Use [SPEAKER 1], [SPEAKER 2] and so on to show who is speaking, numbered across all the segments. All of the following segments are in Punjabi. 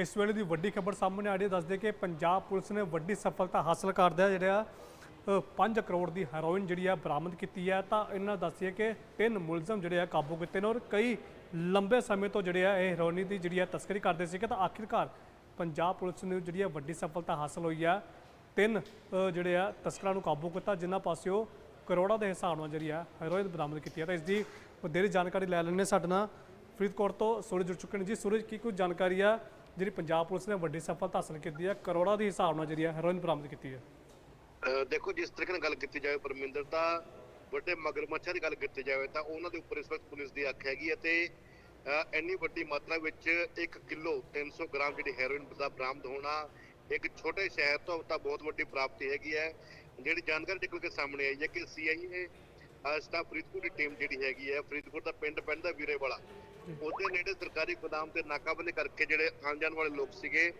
[SPEAKER 1] ਇਸ ਵੇਲੇ ਦੀ ਵੱਡੀ ਖਬਰ ਸਾਹਮਣੇ ਆ ਰਹੀ ਹੈ, ਦੱਸਦੇ ਕਿ ਪੰਜਾਬ ਪੁਲਿਸ ਨੇ ਵੱਡੀ ਸਫਲਤਾ ਹਾਸਲ ਕਰਦਿਆਂ ਜਿਹੜਾ 5 ਕਰੋੜ ਦੀ ਹੈਰੋਇਨ ਜਿਹੜੀ ਆ ਬਰਾਮਦ ਕੀਤੀ ਹੈ। ਤਾਂ ਇਹਨਾਂ ਦੱਸਿਆ ਕਿ ਤਿੰਨ ਮੁਲਜ਼ਮ ਜਿਹੜੇ ਆ ਕਾਬੂ ਕੀਤੇ ਨੇ ਔਰ ਕਈ ਲੰਬੇ ਸਮੇਂ ਤੋਂ ਜਿਹੜੇ ਆ ਇਹ ਹੈਰੋਇਨ ਦੀ ਜਿਹੜੀ ਆ ਤਸਕਰੀ ਕਰਦੇ ਸੀਗੇ ਤਾਂ ਆਖਿਰਕਾਰ ਪੰਜਾਬ ਪੁਲਿਸ ਨੂੰ ਜਿਹੜੀ ਆ ਵੱਡੀ ਸਫਲਤਾ ਹਾਸਲ ਹੋਈ ਆ। ਤਿੰਨ ਜਿਹੜੇ ਆ ਤਸਕਰਾਂ ਨੂੰ ਕਾਬੂ ਕੀਤਾ, ਜਿਨ੍ਹਾਂ ਪਾਸਿਓਂ ਕਰੋੜਾਂ ਦੇ ਹਿਸਾਬ ਨਾਲ ਜਿਹੜੀ ਆ ਹੈਰੋਇਨ ਬਰਾਮਦ ਕੀਤੀ ਹੈ। ਤਾਂ ਇਸ ਦੀ ਵਧੇਰੇ ਜਾਣਕਾਰੀ ਲੈ ਲੈਣੇ ਸਾਡੇ ਨਾਲ। ਫਰੀਦਕੋਟ ਤੋਂ ਸੂਰਜ ਜੁੜ ਚੁੱਕੇ ਨੇ। ਜੀ, ਸੂਰਜ, ਕੀ ਕੁਝ ਜਾਣਕਾਰੀ ਆ ਜਿਹੜੀ ਪੰਜਾਬ ਪੁਲਿਸ ਨੇ ਵੱਡੀ ਸਫਲਤਾ ਹਾਸਲ ਕੀਤੀ ਹੈ, ਕਰੋੜਾਂ ਦੇ ਹਿਸਾਬ ਨਾਲ ਜਿਹੜੀ ਆ ਹੈਰੋਇਨ ਬਰਾਮਦ ਕੀਤੀ ਹੈ।
[SPEAKER 2] ਦੇਖੋ, ਜਿਸ ਤਰੀਕੇ ਨਾਲ ਗੱਲ ਕੀਤੀ ਜਾਵੇ ਪਰਮਿੰਦਰ, ਤਾਂ ਵੱਡੇ ਮਗਰਮੱਛਾਂ ਦੀ ਗੱਲ ਕੀਤੀ ਜਾਵੇ, ਤਾਂ ਉਹਨਾਂ ਦੇ ਉੱਪਰ ਇਸ ਵਕਤ ਪੁਲਿਸ ਦੀ ਅੱਖ ਹੈਗੀ ਹੈ ਤੇ ਇੰਨੀ ਵੱਡੀ ਮਾਤਰਾ ਵਿੱਚ 1 ਕਿਲੋ 300 ਗ੍ਰਾਮ ਜਿਹੜੀ ਹੈਰੋਇਨ ਦਾ ਬਰਾਮਦ ਹੋਣਾ ਇੱਕ ਛੋਟੇ ਸ਼ਹਿਰ ਤੋਂ ਤਾਂ ਬਹੁਤ ਵੱਡੀ ਪ੍ਰਾਪਤੀ ਹੈਗੀ ਹੈ। ਜਿਹੜੀ ਜਾਣਕਾਰੀ ਨਿਕਲ ਕੇ ਸਾਹਮਣੇ ਆਈ ਹੈ ਕਿ ਸੀਆਈਏ ਸਟਾਫ ਫਰੀਦਕੋਟ ਦੀ ਟੀਮ ਜਿਹੜੀ ਹੈਗੀ ਹੈ, ਫਰੀਦਕੋਟ ਦਾ ਪਿੰਡ ਪੈਂਦਾ ਵੀਰੇ ਵਾਲਾ ਉਹਦੇ ਨੇੜੇ ਸਰਕਾਰੀ ਗੋਦਾਮ ਤੇ ਨਾਕਾਬੰਦੀ ਕਰਕੇ ਜਿਹੜੇ ਆਉਣ ਜਾਣ ਵਾਲੇ ਲੋਕ ਸੀਗੇ,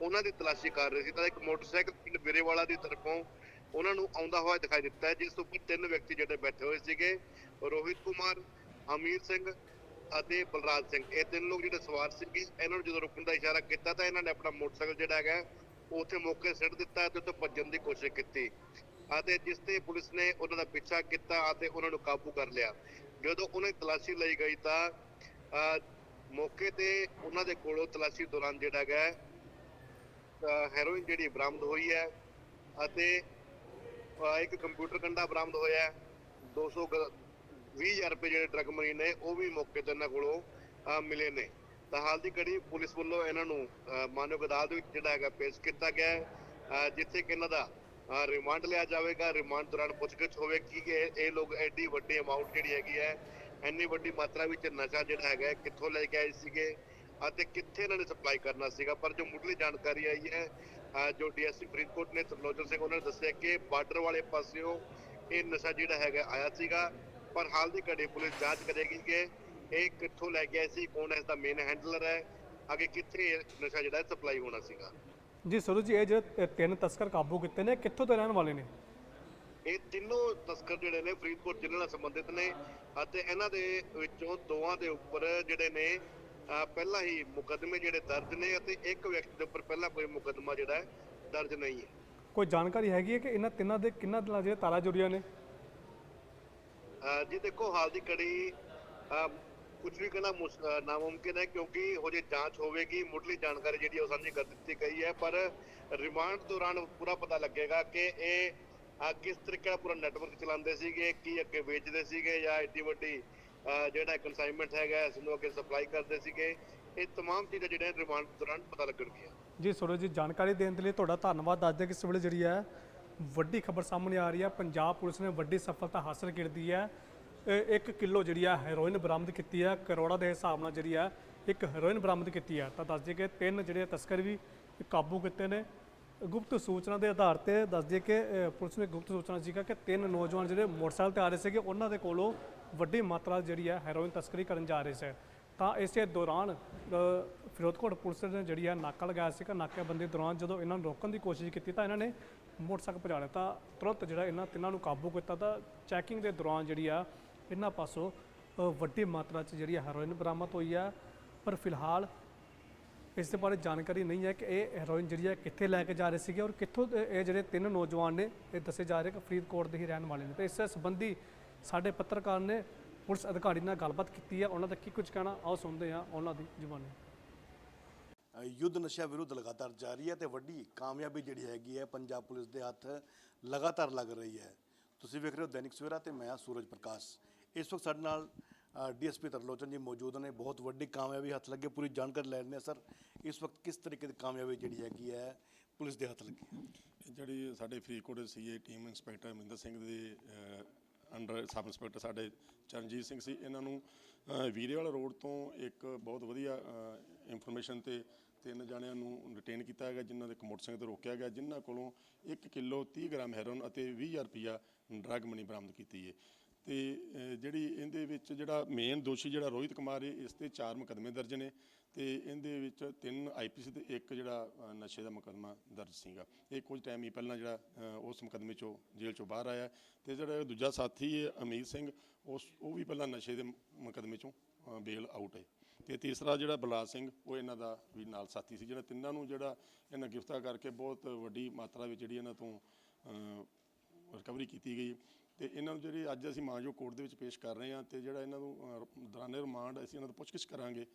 [SPEAKER 2] ਉਹਨਾਂ ਦੀ ਤਲਾਸ਼ੀ ਕਰ ਰਹੇ ਸੀ। ਤਾਂ ਇੱਕ ਮੋਟਰਸਾਈਕਲ ਪਿੰਡ ਵੀਰੇਵਾਲਾ ਦੀ ਤਰਫੋਂ ਉਹਨਾਂ ਨੂੰ ਆਉਂਦਾ ਹੋਇਆ ਦਿਖਾਈ ਦਿੱਤਾ ਜਿਸ ਉੱਪਰ ਤਿੰਨ ਵਿਅਕਤੀ ਜਿਹੜੇ ਬੈਠੇ ਹੋਏ ਸੀਗੇ, ਰੋਹਿਤ ਕੁਮਾਰ ਅਮੀਰ ਸਿੰਘ ਅਤੇ ਬਲਰਾਜ ਸਿੰਘ। ਇਹ ਤਿੰਨ ਲੋਕ ਜਿਹੜੇ ਸਵਾਰ ਸੀਗੇ, ਇਹਨਾਂ ਨੂੰ ਜਦੋਂ ਰੁਕਣ ਦਾ ਇਸ਼ਾਰਾ ਕੀਤਾ ਤਾਂ ਇਹਨਾਂ ਨੇ ਆਪਣਾ ਮੋਟਰਸਾਈਕਲ ਜਿਹੜਾ ਹੈਗਾ, ਉੱਥੇ ਮੌਕੇ ਸਿੱਟ ਦਿੱਤਾ ਤੇ ਉੱਥੇ ਭੱਜਣ ਦੀ ਕੋਸ਼ਿਸ਼ ਕੀਤੀ ਅਤੇ ਜਿਸ ਤੇ ਪੁਲਿਸ ਨੇ ਉਹਨਾਂ ਦਾ ਪਿੱਛਾ ਕੀਤਾ ਅਤੇ ਉਹਨਾਂ ਨੂੰ ਕਾਬੂ ਕਰ ਲਿਆ। ਜਦੋਂ ਉਹਨਾਂ ਦੀ ਤਲਾਸ਼ੀ ਲਈ ਗਈ ਤਾਂ ਮੌਕੇ ਤੇ ਉਹਨਾਂ ਦੇ ਕੋਲੋਂ ਤਲਾਸ਼ੀ ਦੌਰਾਨ ਜਿਹੜਾ ਹੈਗਾ ਅਹ, ਹੈਰੋਇਨ ਜਿਹੜੀ ਬਰਾਮਦ ਹੋਈ ਹੈ ਅਤੇ ਇੱਕ ਕੰਪਿਊਟਰ ਕੰਡਾ ਬਰਾਮਦ ਹੋਇਆ ਹੈ 200 20000 ਰੁਪਏ ਜਿਹੜੇ ਡਰਗ ਮਨੀ ਨੇ ਉਹ ਵੀ ਮੌਕੇ ਤੇ ਇਹਨਾਂ ਕੋਲੋਂ ਮਿਲੇ ਨੇ। ਤਾਂ ਹਾਲ ਦੀ ਘੜੀ ਪੁਲਿਸ ਵੱਲੋਂ ਇਹਨਾਂ ਨੂੰ ਅਹ, ਮਾਨਵ ਅਦਾਲਤ ਵਿੱਚ ਜਿਹੜਾ ਹੈਗਾ ਪੇਸ਼ ਕੀਤਾ ਗਿਆ ਹੈ ਅਹ, ਜਿੱਥੇ ਕਿ ਇਹਨਾਂ ਦਾ ਰਿਮਾਂਡ ਲਿਆ ਜਾਵੇਗਾ। ਰਿਮਾਂਡ ਦੌਰਾਨ ਪੁੱਛਗਿੱਛ ਹੋਵੇਗੀ ਕਿ ਇਹ- ਇਹ ਲੋਕ ਐਡੀ ਵੱਡੀ ਅਮਾਉਂਟ ਜਿਹੜੀ ਹੈਗੀ ਹੈ ਇੰਨੀ ਵੱਡੀ ਮਾਤਰਾ ਵਿੱਚ ਨਸ਼ਾ ਜਿਹੜਾ ਹੈਗਾ ਕਿੱਥੋਂ ਲੈ ਕੇ ਆਏ ਸੀਗੇ ਅਤੇ ਕਿੱਥੇ ਇਹਨਾਂ ਨੇ ਸਪਲਾਈ ਕਰਨਾ ਸੀਗਾ? ਪਰ ਜੋ ਮੁੱਢਲੀ ਜਾਣਕਾਰੀ ਆਈ ਹੈ ਜੋ ਡੀਐਸਪੀ ਫਰੀਦਕੋਟ ਨੇ ਤਰਲੋਚਨ ਸਿੰਘ, ਉਹਨਾਂ ਨੇ ਦੱਸਿਆ ਕਿ ਬਾਰਡਰ ਵਾਲੇ ਪਾਸਿਓਂ ਇਹ ਨਸ਼ਾ ਜਿਹੜਾ ਹੈਗਾ ਆਇਆ ਸੀਗਾ। ਪਰ ਹਾਲ ਦੀ ਘੜੀ ਪੁਲਿਸ ਜਾਂਚ ਕਰੇਗੀ ਕਿ ਇਹ ਕਿੱਥੋਂ ਲੈ ਕੇ ਆਏ ਸੀ, ਕੌਣ ਇਸ ਦਾ ਮੇਨ ਹੈਂਡਲਰ ਹੈ, ਅੱਗੇ ਕਿੱਥੇ ਇਹ ਨਸ਼ਾ ਜਿਹੜਾ ਸਪਲਾਈ ਹੋਣਾ ਸੀਗਾ।
[SPEAKER 1] ਜੀ ਸਰੂ ਜੀ, ਇਹ ਜਿਹੜੇ ਤਿੰਨ ਤਸਕਰ ਕਾਬੂ ਕੀਤੇ ਨੇ, ਕਿੱਥੋਂ ਦੇ ਰਹਿਣ ਵਾਲੇ ਨੇ?
[SPEAKER 2] ਇਹ ਤਿੰਨੋਂ ਤਸਕਰ ਜਿਹੜੇ ਨੇ ਫਰੀਦਕੋਟ ਜ਼ਿਲ੍ਹੇ ਨਾਲ ਸੰਬੰਧਿਤ ਨੇ ਅਤੇ ਇਹਨਾਂ ਦੇ ਵਿੱਚੋਂ ਦੋਵਾਂ ਦੇ ਉੱਪਰ ਜਿਹੜੇ ਨੇ ਪਹਿਲਾਂ ਹੀ ਮੁਕੱਦਮੇ ਜਿਹੜੇ ਦਰਜ ਨੇ ਅਤੇ ਇੱਕ ਵਿਅਕਤੀ ਦੇ ਉੱਪਰ ਪਹਿਲਾਂ ਕੋਈ ਮੁਕੱਦਮਾ ਜਿਹੜਾ ਹੈ ਦਰਜ ਨਹੀਂ ਹੈ।
[SPEAKER 1] ਕੋਈ ਜਾਣਕਾਰੀ ਹੈਗੀ ਹੈ ਕਿ ਇਹਨਾਂ ਤਿੰਨਾਂ ਦੇ ਕਿੰਨਾ ਦਿਨਾਂ ਜਿਹੜੇ ਤਾਰਾ ਜੁੜੀਆਂ ਨੇ
[SPEAKER 2] ਜੀ ਦੇਖੋ ਹਾਲ ਦੀ ਕੜੀ ਕੁਝ ਵੀ ਕਹਿਣਾ ਨਾਮੁਮਕਿਨ ਹੈ ਕਿਉਂਕਿ ਹੋ ਜੇ ਜਾਂਚ ਹੋਵੇਗੀ ਮੁੱਢਲੀ ਜਾਣਕਾਰੀ ਜਿਹੜੀ ਉਹ ਸਾਂਝੀ ਕਰ ਦਿੱਤੀ ਗਈ ਹੈ ਪਰ ਰਿਮਾਂਡ ਦੌਰਾਨ ਪੂਰਾ ਪਤਾ ਲੱਗੇਗਾ ਕਿ ਇਹ ਅਹ, ਕਿਸ ਤਰੀਕੇ ਨਾਲ ਪੂਰਾ ਨੈਟਵਰਕ ਚਲਾਉਂਦੇ ਸੀਗੇ ਕੀ ਅੱਗੇ ਵੇਚਦੇ ਸੀਗੇ ਜਾਂ ਏਡੀ ਵੱਡੀ ਅਹ, ਜਿਹੜਾ ਕਨਸਾਈਨਮੈਂਟ ਹੈਗਾ ਇਸ ਨੂੰ ਅੱਗੇ ਸਪਲਾਈ ਕਰਦੇ ਸੀਗੇ ਇਹ तमाम ਚੀਜ਼ਾਂ ਜਿਹੜੀਆਂ ਰਿਮਾਂਡ ਦੌਰਾਨ ਪਤਾ ਲੱਗਣਗੀਆਂ
[SPEAKER 1] ਜੀ ਸੂਰਜ ਜੀ ਜਾਣਕਾਰੀ ਦੇਣ ਦੇ ਲਈ ਤੁਹਾਡਾ ਧੰਨਵਾਦ ਦੱਸਦੇ ਕਿ ਇਸ ਵੇਲੇ ਜਿਹੜੀ ਹੈ ਵੱਡੀ ਖਬਰ ਸਾਹਮਣੇ ਆ ਰਹੀ ਹੈ ਪੰਜਾਬ ਪੁਲਿਸ ਨੇ ਵੱਡੀ ਸਫਲਤਾ ਹਾਸਲ ਕੀਤੀ ਹੈ 1 ਕਿਲੋ ਜਿਹੜੀ ਆ ਹੈਰੋਇਨ ਬਰਾਮਦ ਕੀਤੀ ਹੈ ਕਰੋੜਾਂ ਦੇ ਹਿਸਾਬ ਨਾਲ ਜਿਹੜੀ ਆ ਇੱਕ ਹੈਰੋਇਨ ਬਰਾਮਦ ਕੀਤੀ ਹੈ ਤਾਂ ਦੱਸਦੇ ਕਿ ਤਿੰਨ ਜਿਹੜੇ ਤਸਕਰ ਵੀ ਕਾਬੂ ਕੀਤੇ ਨੇ ਗੁਪਤ ਸੂਚਨਾ ਦੇ ਆਧਾਰ ਤੇ ਦੱਸਦੇ ਕਿ ਪੁਲਿਸ ਨੇ ਗੁਪਤ ਸੂਚਨਾ ਸੀਗਾ ਕਿ ਤਿੰਨ ਨੌਜਵਾਨ ਜਿਹੜੇ ਮੋਟਰਸਾਈਕਲ ਤੇ ਆ ਰਹੇ ਸੀਗੇ, ਉਹਨਾਂ ਦੇ ਕੋਲੋਂ ਵੱਡੀ ਮਾਤਰਾ ਜਿਹੜੀ ਹੈ ਹੈਰੋਇਨ ਤਸਕਰੀ ਕਰਨ ਜਾ ਰਹੇ ਸੀ। ਤਾਂ ਇਸੇ ਦੌਰਾਨ ਫਿਰੋਜ਼ਕੋਟ ਪੁਲਿਸ ਨੇ ਜਿਹੜੀ ਆ ਨਾਕਾ ਲਗਾਇਆ ਸੀਗਾ। ਨਾਕੇਬੰਦੀ ਦੌਰਾਨ ਜਦੋਂ ਇਹਨਾਂ ਨੂੰ ਰੋਕਣ ਦੀ ਕੋਸ਼ਿਸ਼ ਕੀਤੀ ਤਾਂ ਇਹਨਾਂ ਨੇ ਮੋਟਰਸਾਈਕਲ ਭਜਾ ਲਿਆ। ਤਾਂ ਤੁਰੰਤ ਜਿਹੜਾ ਇਹਨਾਂ ਤਿੰਨਾਂ ਨੂੰ ਕਾਬੂ ਕੀਤਾ ਤਾਂ ਚੈਕਿੰਗ ਦੇ ਦੌਰਾਨ ਜਿਹੜੀ ਆ ਇਹਨਾਂ ਪਾਸੋਂ ਵੱਡੀ ਮਾਤਰਾ 'ਚ ਜਿਹੜੀ ਆ ਹੈਰੋਇਨ ਬਰਾਮਦ ਹੋਈ ਆ। ਪਰ ਫਿਲਹਾਲ ਇਸ ਦੇ ਬਾਰੇ ਜਾਣਕਾਰੀ ਨਹੀਂ ਹੈ ਕਿ ਇਹ ਹੈਰੋਇਨ ਜਿਹੜੀ ਹੈ ਕਿੱਥੇ ਲੈ ਕੇ ਜਾ ਰਹੇ ਸੀਗੇ ਔਰ ਕਿੱਥੋਂ ਇਹ ਜਿਹੜੇ ਤਿੰਨ ਨੌਜਵਾਨ ਨੇ, ਇਹ ਦੱਸੇ ਜਾ ਰਹੇ ਕਿ ਫਰੀਦਕੋਟ ਦੇ ਹੀ ਰਹਿਣ ਵਾਲੇ ਨੇ। ਤੇ ਇਸ ਸੰਬੰਧੀ ਸਾਡੇ ਪੱਤਰਕਾਰ ਨੇ ਪੁਲਿਸ ਅਧਿਕਾਰੀ ਨਾਲ ਗੱਲਬਾਤ ਕੀਤੀ ਹੈ। ਉਹਨਾਂ ਦਾ ਕੀ ਕੁਝ ਕਹਿਣਾ, ਆਓ ਸੁਣਦੇ ਹਾਂ ਉਹਨਾਂ ਦੀ ਜ਼ੁਬਾਨੀ।
[SPEAKER 3] ਯੁੱਧ ਨਸ਼ਾ ਵਿਰੁੱਧ ਲਗਾਤਾਰ ਜਾਰੀ ਹੈ ਤੇ ਵੱਡੀ ਕਾਮਯਾਬੀ ਜਿਹੜੀ ਹੈਗੀ ਹੈ ਪੰਜਾਬ ਪੁਲਿਸ ਦੇ ਹੱਥ ਲਗਾਤਾਰ ਲੱਗ ਰਹੀ ਹੈ। ਤੁਸੀਂ ਵੇਖ ਰਹੇ ਹੋ ਦੈਨਿਕ ਸਵੇਰਾ ਤੇ ਮੈਂ ਹਾਂ ਸੂਰਜ ਪ੍ਰਕਾਸ਼। ਇਸ ਵਕਤ ਸਾਡੇ ਨਾਲ ਡੀਐਸਪੀ ਤਰਲੋਚਨ ਜੀ ਮੌਜੂਦ ਨੇ। ਬਹੁਤ ਵੱਡੀ ਕਾਮਯਾਬੀ ਹੱਥ ਲੱਗੇ, ਪੂਰੀ ਜਾਣਕਾਰੀ ਲੈਣੇ ਸਰ। ਇਸ ਵਕਤ ਕਿਸ ਤਰੀਕੇ ਦੀ ਕਾਮਯਾਬੀ ਜਿਹੜੀ ਹੈਗੀ ਹੈ, ਪੁਲਿਸ ਦੇ ਹੱਥ ਲੱਗੀ
[SPEAKER 4] ਜਿਹੜੀ ਸਾਡੇ ਫਰੀਦਕੋਟ ਦੇ CA team inspector Mahinder Singh ਦੇ ਅੰਡਰ ਸਬ ਇੰਸਪੈਕਟਰ ਸਾਡੇ ਚਰਨਜੀਤ ਸਿੰਘ ਸੀ, ਇਹਨਾਂ ਨੂੰ ਵੀਰੇਵਾਲ ਰੋਡ ਤੋਂ ਇੱਕ ਬਹੁਤ ਵਧੀਆ ਇਨਫੋਰਮੇਸ਼ਨ ਤੇ ਤਿੰਨ ਜਣਿਆਂ ਨੂੰ ਡਿਟੇਨ ਕੀਤਾ ਗਿਆ, ਜਿਨ੍ਹਾਂ ਦੇ ਇੱਕ ਮੋਟਰਸਾਈਕਲ ਤੇ ਰੋਕਿਆ ਗਿਆ, ਜਿਨ੍ਹਾਂ ਕੋਲੋਂ 1 ਕਿਲੋ 30 ਗ੍ਰਾਮ ਹੈਰੋਨ ਅਤੇ 20000 ਰੁਪਇਆ ਡਰੱਗ ਮਨੀ ਬਰਾਮਦ ਕੀਤੀ ਹੈ। ਤੇ ਜਿਹੜੀ ਇਹਦੇ ਵਿੱਚ ਜਿਹੜਾ ਮੇਨ ਦੋਸ਼ੀ ਜਿਹੜਾ ਰੋਹਿਤ ਕੁਮਾਰ ਹੈ ਇਸ ਤੇ ਚਾਰ ਮੁਕੱਦਮੇ ਦਰਜ ਨੇ ਤੇ ਇਹਦੇ ਵਿੱਚ ਤਿੰਨ ਆਈਪੀਸੀ ਤੇ ਇੱਕ ਜਿਹੜਾ ਨਸ਼ੇ ਦਾ ਮੁਕੱਦਮਾ ਦਰਜ ਸੀਗਾ। ਇਹ ਕੁਝ ਟਾਈਮ ਹੀ ਪਹਿਲਾਂ ਜਿਹੜਾ ਉਸ ਮੁਕੱਦਮੇ ਚੋਂ, ਜੇਲ੍ਹ ਚੋਂ ਬਾਹਰ ਆਇਆ ਤੇ ਜਿਹੜਾ ਦੂਜਾ ਸਾਥੀ ਹੈ ਅਮੀਤ ਸਿੰਘ, ਉਸ, ਉਹ ਵੀ ਪਹਿਲਾਂ ਨਸ਼ੇ ਦੇ ਮੁਕੱਦਮੇ ਚੋਂ ਬੇਲ ਆਊਟ ਹੈ ਤੇ ਤੀਸਰਾ ਜਿਹੜਾ ਬਲਰਾਜ ਸਿੰਘ, ਉਹ ਇਹਨਾਂ ਦਾ ਵੀ ਨਾਲ ਸਾਥੀ ਸੀ। ਜਿਹੜਾ ਤਿੰਨਾਂ ਨੂੰ ਜਿਹੜਾ ਇਹਨਾਂ ਗ੍ਰਿਫਤਾਰ ਕਰਕੇ ਬਹੁਤ ਵੱਡੀ ਮਾਤਰਾ ਵਿੱਚ ਜਿਹੜੀ ਇਹਨਾਂ ਤੋਂ ਰਿਕਵਰੀ ਕੀਤੀ ਗਈ। ਤੇ ਇਹਨਾਂ ਨੂੰ ਜਿਹੜੀ ਅੱਜ ਅਸੀਂ ਮਾਂਜੋ ਕੋਰਟ ਦੇ ਵਿੱਚ ਪੇਸ਼ ਕਰ ਰਹੇ ਹਾਂ ਤੇ ਜਿਹੜਾ ਇਹਨਾਂ ਨੂੰ ਦੌਰਾਨੇ ਰਿਮਾਂਡ ਅਸੀਂ ਇਹਨਾਂ ਤੋਂ ਪੁੱਛਗਿੱਛ ਕਰਾਂਗੇ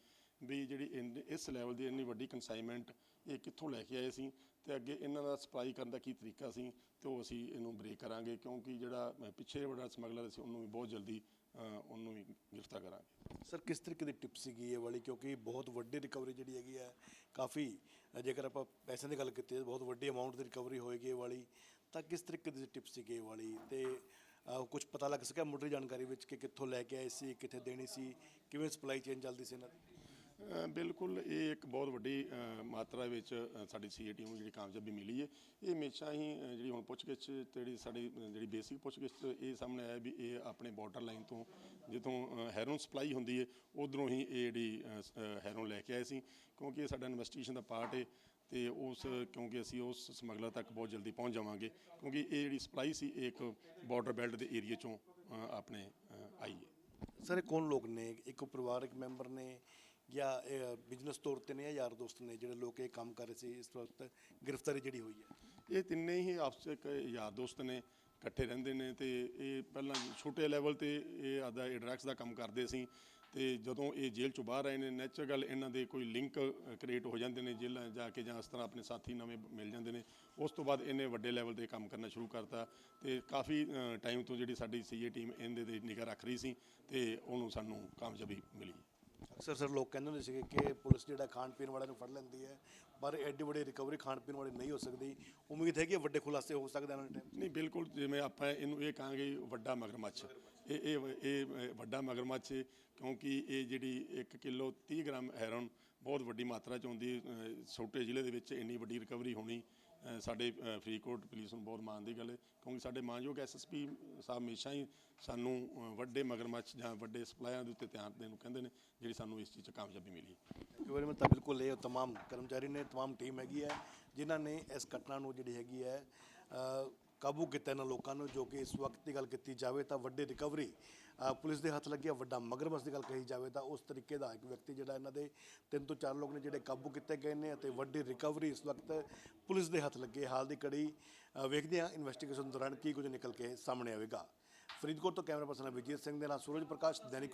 [SPEAKER 4] ਵੀ ਜਿਹੜੀ ਇੰਨ- ਇਸ ਲੈਵਲ ਦੀ ਇੰਨੀ ਵੱਡੀ ਕਨਸਾਈਨਮੈਂਟ ਇਹ ਕਿੱਥੋਂ ਲੈ ਕੇ ਆਏ ਸੀ ਤੇ ਅੱਗੇ ਇਹਨਾਂ ਦਾ ਸਪਲਾਈ ਕਰਨ ਦਾ ਕੀ ਤਰੀਕਾ ਸੀ ਤੇ ਉਹ ਅਸੀਂ ਇਹਨੂੰ ਬ੍ਰੇਕ ਕਰਾਂਗੇ ਕਿਉਂਕਿ ਜਿਹੜਾ ਪਿੱਛੇ ਵੱਡਾ ਸਮਗਲਰ ਸੀ ਉਹਨੂੰ ਵੀ ਬਹੁਤ ਜਲਦੀ ਉਹਨੂੰ ਵੀ ਗ੍ਰਿਫਤਾਰ ਕਰਾਂਗੇ।
[SPEAKER 3] ਸਰ, ਕਿਸ ਤਰੀਕੇ ਦੀ ਟਿਪ ਸੀਗੀ ਇਹ ਵਾਲੀ? ਕਿਉਂਕਿ ਬਹੁਤ ਵੱਡੀ ਰਿਕਵਰੀ ਜਿਹੜੀ ਹੈਗੀ ਹੈ, ਕਾਫੀ ਜੇਕਰ ਆਪਾਂ ਪੈਸਿਆਂ ਦੀ ਗੱਲ ਕੀਤੀ ਜਾਏ ਬਹੁਤ ਵੱਡੀ ਅਮਾਉਂਟ ਦੀ ਰਿਕਵਰੀ ਹੋਏਗੀ ਇਹ ਵਾਲੀ। ਤਾਂ ਕਿਸ ਤਰੀਕੇ ਦੀ ਟਿਪ ਸੀਗੀ ਇਹ ਵਾਲੀ? ਤੇ ਕੁਝ ਪਤਾ ਲੱਗ ਸਕਿਆ ਮੁੱਢਲੀ ਜਾਣਕਾਰੀ ਵਿੱਚ ਕਿ ਕਿੱਥੋਂ ਲੈ ਕੇ ਆਏ ਸੀ, ਕਿੱਥੇ ਦੇਣੀ ਸੀ, ਕਿਵੇਂ ਸਪਲਾਈ ਚੇਨ ਚੱਲਦੀ ਸੀ ਇਹਨਾਂ ਦੀ?
[SPEAKER 4] ਬਿਲਕੁਲ ਇਹ ਇੱਕ ਬਹੁਤ ਵੱਡੀ ਮਾਤਰਾ ਵਿੱਚ ਅ, ਸਾਡੀ ਸੀਏ ਟੀਮ ਨੂੰ ਜਿਹੜੀ ਕਾਮਯਾਬੀ ਮਿਲੀ ਹੈ। ਇਹ ਹਮੇਸ਼ਾ ਹੀ ਜਿਹੜੀ ਹੁਣ ਪੁੱਛਗਿੱਛ ਤੇ ਜਿਹੜੀ ਸਾਡੀ ਜਿਹੜੀ ਬੇਸਿਕ ਪੁੱਛਗਿੱਛ ਇਹ ਸਾਹਮਣੇ ਆਇਆ ਵੀ ਇਹ ਆਪਣੇ ਬਾਰਡਰ ਲਾਈਨ ਤੋਂ ਜਿੱਥੋਂ ਹੈਰੋਨ ਸਪਲਾਈ ਹੁੰਦੀ ਹੈ ਉਧਰੋਂ ਹੀ ਇਹ ਜਿਹੜੀ ਹੈਰੋਨ ਲੈ ਕੇ ਆਏ ਸੀ। ਕਿਉਂਕਿ ਇਹ ਸਾਡਾ ਇਨਵੈਸਟੀਗੇਸ਼ਨ ਦਾ ਪਾਰਟ ਹੈ ਤੇ ਉਸ ਕਿਉਂਕਿ ਅਸੀਂ ਉਸ ਸਮਗਲਰ ਤੱਕ ਬਹੁਤ ਜਲਦੀ ਪਹੁੰਚ ਜਾਵਾਂਗੇ। ਕਿਉਂਕਿ ਇਹ ਜਿਹੜੀ ਸਪਲਾਈ ਸੀ ਇਹ ਇੱਕ ਬਾਰਡਰ ਬੈਲਟ ਦੇ ਏਰੀਆ ਚੋਂ ਆਪਣੇ ਆਈ ਹੈ।
[SPEAKER 3] ਸਰ ਕੌਣ ਲੋਕ ਨੇ? ਇੱਕ ਪਰਿਵਾਰਕ ਮੈਂਬਰ ਨੇ ਜਾਂ ਬਿਜ਼ਨਸ ਤੌਰ ਤੇ ਨੇ ਜਾਂ ਯਾਰ ਦੋਸਤ ਨੇ ਜਿਹੜੇ ਲੋਕ ਇਹ ਕੰਮ ਕਰ ਰਹੇ ਸੀ, ਇਸ ਵਕਤ ਗ੍ਰਿਫਤਾਰੀ ਜਿਹੜੀ ਹੋਈ ਹੈ?
[SPEAKER 4] ਇਹ ਤਿੰਨੇ ਹੀ ਆਪਸ ਵਿੱਚ ਯਾਰ ਦੋਸਤ ਨੇ, ਇਕੱਠੇ ਰਹਿੰਦੇ ਨੇ ਤੇ ਇਹ ਪਹਿਲਾਂ ਛੋਟੇ ਲੈਵਲ ਤੇ ਇਹ ਆਦਾ ਇਹ ਡਰੱਗਸ ਦਾ ਕੰਮ ਕਰਦੇ ਸੀ ਤੇ ਜਦੋਂ ਇਹ ਜੇਲ੍ਹ ਚੋਂ ਬਾਹਰ ਆਏ ਨੇ ਨੈਚੁਰਲ ਇਹਨਾਂ ਦੇ ਕੋਈ ਲਿੰਕ ਕ੍ਰੀਏਟ ਹੋ ਜਾਂਦੇ ਨੇ ਜੇਲ੍ਹਾਂ ਜਾ ਕੇ ਜਾਂ ਇਸ ਤਰ੍ਹਾਂ ਆਪਣੇ ਸਾਥੀ ਨਵੇਂ ਮਿਲ ਜਾਂਦੇ ਨੇ, ਉਸ ਤੋਂ ਬਾਅਦ ਇਹਨੇ ਵੱਡੇ ਲੈਵਲ ਤੇ ਕੰਮ ਕਰਨਾ ਸ਼ੁਰੂ ਕਰਤਾ ਤੇ ਕਾਫੀ ਟਾਈਮ ਤੋਂ ਜਿਹੜੀ ਸਾਡੀ ਸੀਏ ਟੀਮ ਇਹਦੇ ਤੇ ਨਿਗਾਹ ਰੱਖ ਰਹੀ ਸੀ ਤੇ ਉਹਨੂੰ ਸਾਨੂੰ ਕਾਮਯਾਬੀ ਮਿਲੀ।
[SPEAKER 3] ਅਕਸਰ ਸਰ ਲੋਕ ਕਹਿੰਦੇ ਹੁੰਦੇ ਸੀਗੇ ਕਿ ਪੁਲਿਸ ਜਿਹੜਾ ਖਾਣ ਪੀਣ ਵਾਲਿਆਂ ਨੂੰ ਫੜ ਲੈਂਦੀ ਹੈ, ਪਰ ਐਡੀ ਵੱਡੀ ਰਿਕਵਰੀ ਖਾਣ ਪੀਣ ਵਾਲੀ ਨਹੀਂ ਹੋ ਸਕਦੀ। ਉਮੀਦ ਹੈ ਕਿ ਵੱਡੇ ਖੁਲਾਸੇ ਹੋ ਸਕਦੇ ਹਨ ਟਾਈਮ
[SPEAKER 4] ਨਹੀਂ, ਬਿਲਕੁਲ ਜਿਵੇਂ ਆਪਾਂ ਇਹਨੂੰ ਇਹ ਕਹਾਂਗੇ ਵੱਡਾ ਮਗਰਮੱਛ। ਇਹ ਇਹ ਇਹ ਵੱਡਾ ਮਗਰਮੱਛ ਕਿਉਂਕਿ ਇਹ ਜਿਹੜੀ 1 ਕਿਲੋ 30 ਗ੍ਰਾਮ ਹੈਰੋਨ ਬਹੁਤ ਵੱਡੀ ਮਾਤਰਾ ਚ ਹੁੰਦੀ ਛੋਟੇ ਜ਼ਿਲ੍ਹੇ ਦੇ ਵਿੱਚ ਇੰਨੀ ਵੱਡੀ ਰਿਕਵਰੀ ਹੋਣੀ ਸਾਡੇ ਫਰੀਦਕੋਟ ਪੁਲਿਸ ਨੂੰ ਬਹੁਤ ਮਾਣ ਦੀ ਗੱਲ ਹੈ, ਕਿਉਂਕਿ ਸਾਡੇ ਮਾਨਯੋਗ ਐਸਐਸਪੀ ਸਾਹਿਬ ਹਮੇਸ਼ਾ ਹੀ ਸਾਨੂੰ ਵੱਡੇ ਮਗਰਮੱਛ ਜਾਂ ਵੱਡੇ ਸਪਲਾਇਰਾਂ ਦੇ ਉੱਤੇ ਧਿਆਨ ਦੇਣ ਨੂੰ ਕਹਿੰਦੇ ਨੇ, ਜਿਹੜੀ ਸਾਨੂੰ ਇਸ ਚੀਜ਼ 'ਚ ਕਾਮਯਾਬੀ ਮਿਲੀ।
[SPEAKER 3] ਇੱਕ ਵਾਰੀ ਮੈਂ ਤਾਂ ਬਿਲਕੁਲ ਇਹ ਤਮਾਮ ਕਰਮਚਾਰੀ ਨੇ, ਤਮਾਮ ਟੀਮ ਹੈਗੀ ਹੈ, ਜਿਨ੍ਹਾਂ ਨੇ ਇਸ ਘਟਨਾ ਨੂੰ ਜਿਹੜੀ ਹੈਗੀ ਹੈ ਕਾਬੂ ਕੀਤਾ ਇਹਨਾਂ ਲੋਕਾਂ ਨੂੰ ਜੋ ਕਿ ਇਸ ਵਕਤ ਦੀ ਗੱਲ ਕੀਤੀ ਜਾਵੇ ਤਾਂ ਵੱਡੀ ਰਿਕਵਰੀ ਅ, ਪੁਲਿਸ ਦੇ ਹੱਥ ਲੱਗਿਆ ਵੱਡਾ ਮਗਰਮੱਛ ਦੀ ਗੱਲ ਕਹੀ ਜਾਵੇ ਤਾਂ ਉਸ ਤਰੀਕੇ ਦਾ ਇੱਕ ਵਿਅਕਤੀ ਜਿਹੜਾ ਇਹਨਾਂ ਦੇ ਤਿੰਨ ਤੋਂ ਚਾਰ ਲੋਕ ਨੇ ਜਿਹੜੇ ਕਾਬੂ ਕੀਤੇ ਗਏ ਨੇ ਅਤੇ ਵੱਡੀ ਰਿਕਵਰੀ ਇਸ ਵਕਤ ਪੁਲਿਸ ਦੇ ਹੱਥ ਲੱਗੇ ਹਾਲ ਦੀ ਕੜੀ ਅ, ਵੇਖਦੇ ਹਾਂ ਇਨਵੈਸਟੀਗੇਸ਼ਨ ਦੌਰਾਨ ਕੀ ਕੁਝ ਨਿਕਲ ਕੇ ਸਾਹਮਣੇ ਆਵੇਗਾ। ਫਰੀਦਕੋਟ ਤੋਂ ਕੈਮਰਾ ਪਰਸਨ ਅਭਿਜੀਤ ਸਿੰਘ ਦੇ ਨਾਲ ਸੂਰਜ ਪ੍ਰਕਾਸ਼ ਦੈਨਿਕ